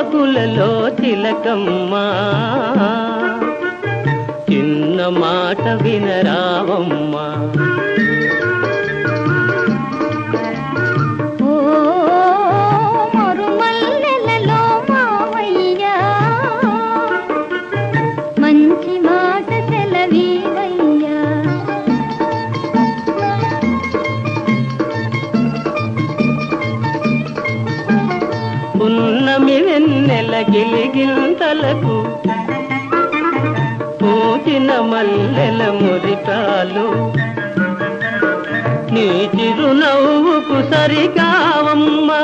చిగురాకులలో తిలకమ్మ. చిన్న మాట వినరావమ్మా మంచి మాట గిలిగింతలకు పూచిన మల్లెల మురికాలు. నీ చిరునవ్వుకు సరికావమ్మా.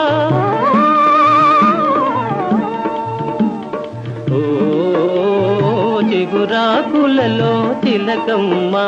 ఓ చిగురాకులలో తిలకమ్మా.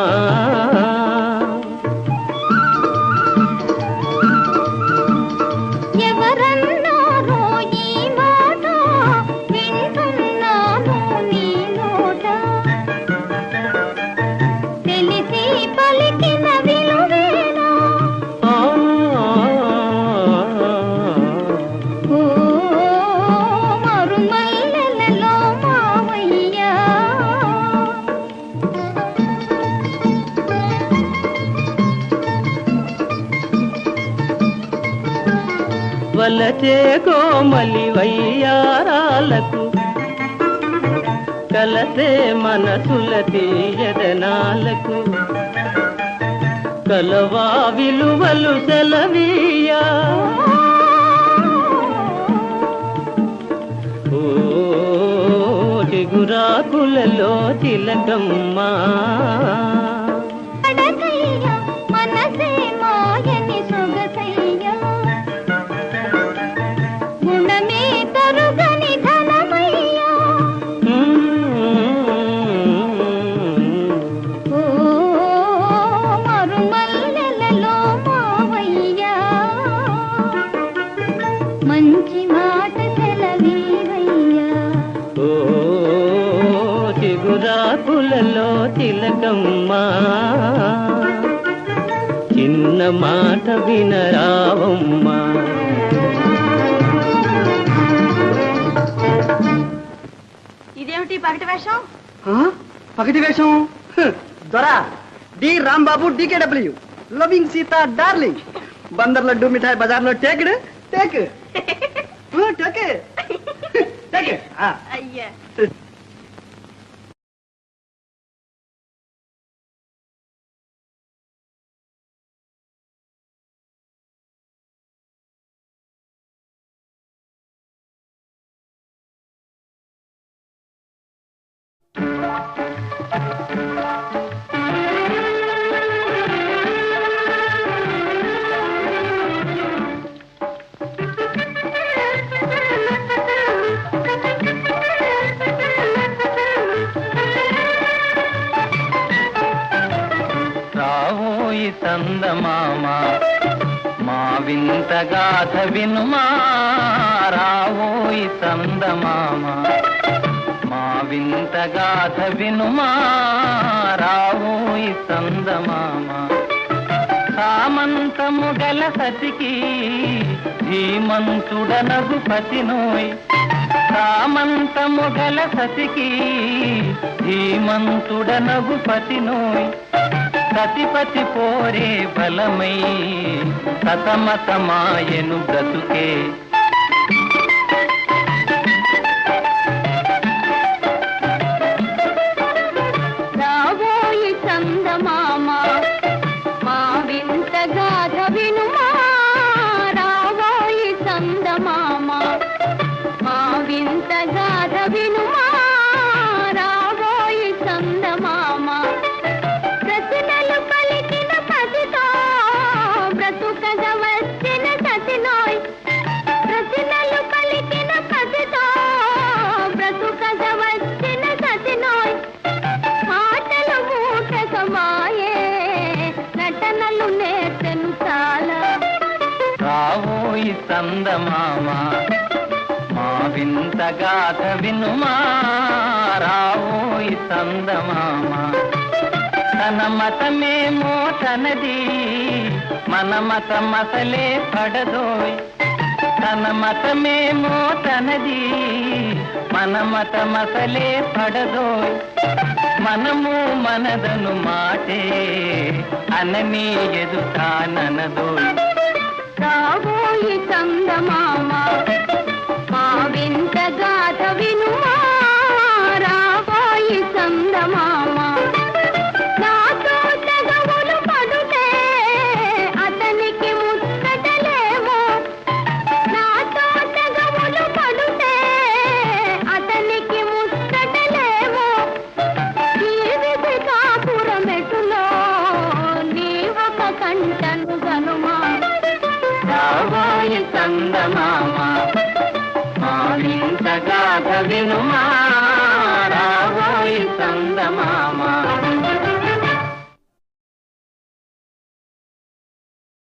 కలచే కోమలి వయ్యారాలకు కలసే మనసుల తీయదనాలకు. కలవా విలువలు సెలవీయా? ఓ చిగురాకులలో తిలకమ్మా. చిగురాకులలో తిలకమ్మా. చిన్న మాట వినరావమ్మా ఇదేమిటి పగటి వేషం? పగటి వేషం? దొరా. డి రాంబాబు డీకేడబ్ల్యూ లవింగ్ సీత డార్లింగ్. బందర్ లడ్డు మిఠాయి బజార్లో టేక్డ్ టేక్. టేక్. టేక్. అయ్యా. చందమామ మా వింత గాథ వినుమా రావోయి చందమామ. మా వింత గాథ వినుమా రావోయి చందమామ. సామంతము గల సతికి ధీమంతుడనగు పతినోయ్. సామంతము గల సతికి ధీమంతుడనగు పతినోయ్. సతిపతి పోరే బలమై సతమతమాయను బ్రతుకే వింత గాథ వినుమా రావోయి చందమామ తన మతమేమో తనది మన మతం అసలే పడదోయ్. తన మతమేమో తనది మన మతం అసలే పడదోయ్. మనము మనదను మాటే అనని ఎదుటాననదోయ్ రాబోయి చందమామ ఎంత గాథ వినుమా? మా